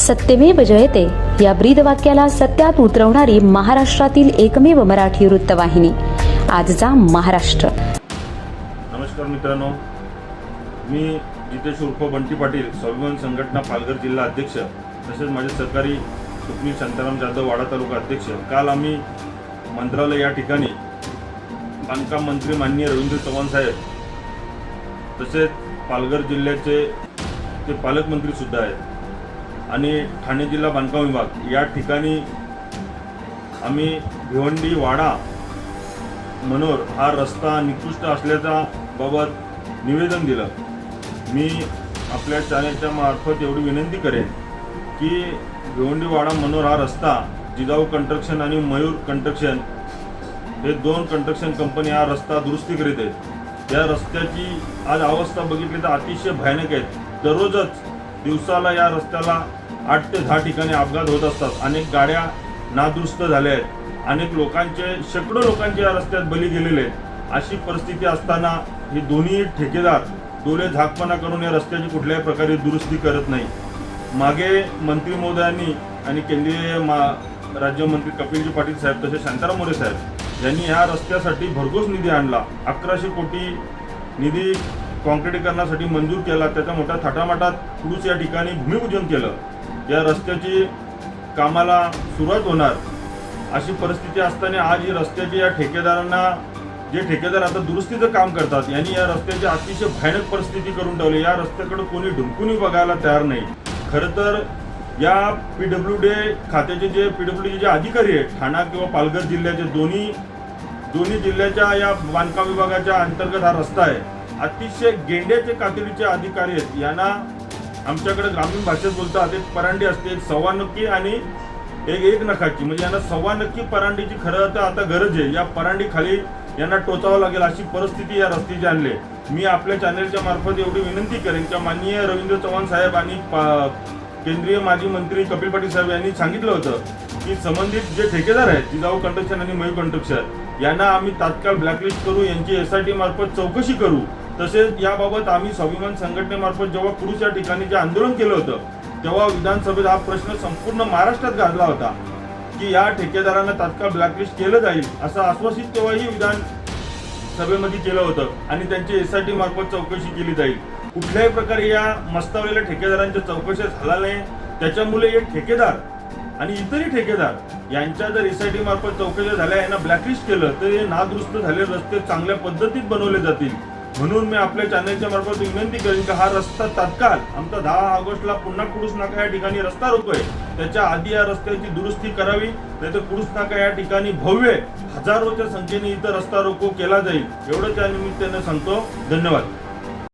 सत्यमेव जयते. या ब्रीद वाक्याला सत्यात उतरवणारी महाराष्ट्रातील एकमेव मराठी वृत्तवाहिनी. आजचा महाराष्ट्र. नमस्कार मित्रांनो. मी जितेश उर्फ बंटी पाटील स्वाभिमान संघटना पालघर जिल्हा अध्यक्ष तसेच माझे सरकारी सुखमी शांताराम जाधव वाडा तालुका अध्यक्ष. काल आम्ही मंत्रालय या ठिकाणी बांधकाम मंत्री माननीय रवींद्र चव्हाण साहेब तसेच पालघर जिल्ह्याचे ते पालकमंत्री सुद्धा आहेत आणि ठाणे जिल्हा बांधकाम विभाग या ठिकाणी आम्ही भिवंडी वाडा मनोर हा रस्ता निकृष्ट असल्याचा बाबत निवेदन दिलं. मी आपल्या चॅनलच्या मार्फत एवढी विनंती करेन की भिवंडीवाडा मनोर हा रस्ता जिजाऊ कंस्ट्रक्शन आणि मयूर कंस्ट्रक्शन हे दोन कंस्ट्रक्शन कंपनी हा रस्ता दुरुस्ती करीत आहेत. या रस्त्याची आज अवस्था बघितली तर अतिशय भयानक आहेत. दररोजच दिवसाला या रस्त्याला आठ ते दहा ठिकाणी अपघात होत असतात. अनेक गाड्या नादुरुस्त झाल्या आहेत. अनेक लोकांचे शेकडो लोकांचे या रस्त्यात बली गेलेले आहेत. अशी परिस्थिती असताना हे दोन्ही ठेकेदार डोळे झाकपणा करून या रस्त्याची कुठल्याही प्रकारे दुरुस्ती करत नाही. मागे मंत्री महोदयांनी आणि केंद्रीय मा राज्यमंत्री कपिलजी पाटील साहेब तसेच शांताराम मोरे साहेब यांनी ह्या रस्त्यासाठी भरघोस निधी आणला. अकराशे कोटी निधी कॉन्क्रिटीकरणासाठी मंजूर केला त्याचा मोठ्या थाटामाटात कुडूस या ठिकाणी भूमिपूजन केलं. या रस्त्याची कामाला सुरुवात होणार. अशी परिस्थिती असताना आज ही रस्त्याची या ठेकेदारांना जे ठेकेदार आता दुरुस्तीचं काम करतात यांनी या रस्त्याची अतिशय भयानक परिस्थिती करून ठेवली. या रस्त्याकडे कोणी ढुंकूनही बघायला तयार नाही. खरं तर या पी डब्ल्यू डी खात्याचे जे पी डब्ल्यू जे अधिकारी आहेत ठाणा किंवा पालघर जिल्ह्याचे दोन्ही दोन्ही जिल्ह्याच्या या बांधकाम विभागाच्या अंतर्गत हा रस्ता आहे. अतिशय गेंड्याचे कातडीचे अधिकारी आहेत. यांना आमच्याकडे ग्रामीण भाषेत बोलतात एक परांडी असते एक सव्वा नक्की आणि एक एक नखाची. म्हणजे यांना सव्वा नक्की परांडीची खरं तर आता गरज आहे. या परांडी खाली यांना टोचावं लागेल अशी परिस्थिती या रस्त्याची आणली आहे. मी आपल्या चॅनेलच्या मार्फत एवढी विनंती करेन की माननीय रवींद्र चव्हाण साहेब आणि पा- केंद्रीय माजी मंत्री कपिल पाटील साहेब यांनी सांगितलं होतं की संबंधित जे ठेकेदार आहेत जिजाऊ कंट्रक्शन आणि मयू कंट्रक्शन यांना आम्ही तात्काळ ब्लॅकलिस्ट करू यांची एस आय टी मार्फत चौकशी करू. तसेच याबाबत आम्ही स्वाभिमान संघटनेमार्फत जेव्हा कुरुस या ठिकाणी जे आंदोलन केलं होतं तेव्हा विधानसभेत हा प्रश्न संपूर्ण महाराष्ट्रात गाजला होता की या ठेकेदारांना तात्काळ ब्लॅकलिस्ट केलं जाईल असं आश्वासित तेव्हाही विधान सभेमध्ये केलं होतं आणि त्यांची एस आय टी मार्फत चौकशी केली जाईल. कुठल्याही प्रकारे या मस्तावलेल्या ठेकेदारांच्या चौकशी झाला नाही त्याच्यामुळे हे ठेकेदार आणि इतरही ठेकेदार यांच्या जर एस आय टी मार्फत चौकशा झाल्या यांना ब्लॅकलिस्ट केलं तर हे नादुरुस्त झालेले रस्ते चांगल्या पद्धतीत बनवले जातील. म्हणून मी आपल्या चॅनलच्या मार्फत विनंती करेन की हा रस्ता तात्काळ आमचा दहा ऑगस्टला पुन्हा कुडूस नाका या ठिकाणी रस्ता रोकोय त्याच्या आधी या रस्त्याची दुरुस्ती करावी नाहीतर कुडूस नाका या ठिकाणी भव्य हजारोच्या संख्येने इथं रस्ता रोको केला जाईल. एवढं त्या निमित्तानं सांगतो. धन्यवाद.